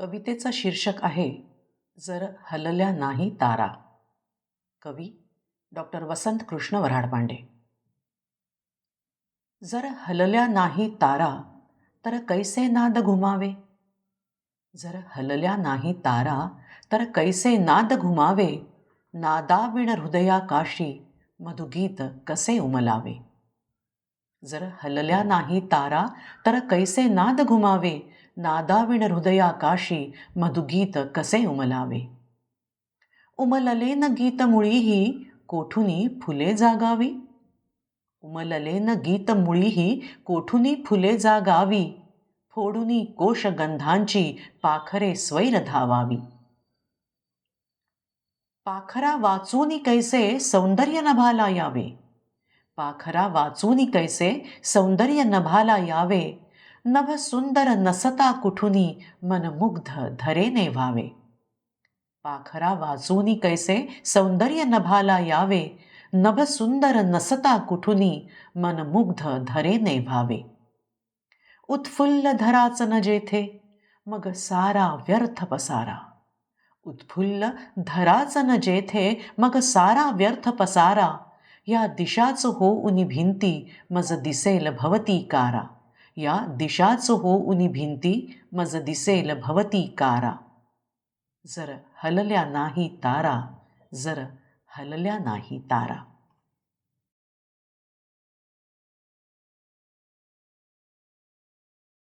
कवितेचं शीर्षक आहे जर हलल्या नाही तारा. कवी डॉक्टर वसंत कृष्ण वऱ्हाडपांडे. जर हलल्या नाही तारा तर कैसे नाद घुमावे? जर हलल्या नाही तारा तर कैसे नाद घुमावे? नादाविण हृदयाकाशी मधुगीत कसे उमलावे? जर हलल्या नाही तारा तर कैसे नाद घुमावे? नादाविण हृदयाकाशी मधुगीत कसे उमलावे उमललेन गीत मुळीही कोठुनी फुले जागावी उमललेन गीत मुळीही कोठुनी फुले जागावी फोडुनी कोशगंधांची पाखरे स्वैर धावावी पाखरा वाचूनी कैसे सौंदर्य नभाला यावे पाखरा वाचूनी कैसे सौंदर्य नभाला यावे नभ सुंदर नसता कुठुनी मनमुग्ध धरेने व्हावे. पाखरा वाचूनी कैसे सौंदर्य नभाला यावे नभ सुंदर नसता कुठुनी मनमुग्ध धरेने व्हावे. उत्फुल्ल धराच न जेथे मग सारा व्यर्थ पसारा. उत्फुल्ल धराच न जेथे मग सारा व्यर्थ पसारा. या दिशाच हो उनी भिंती मज दिसेल भवती कारा. या दिशाच हो उनी भिंती मज दिसेल भवती कारा. जर हलल्या नाही तारा जर हलल्या नाही तारा.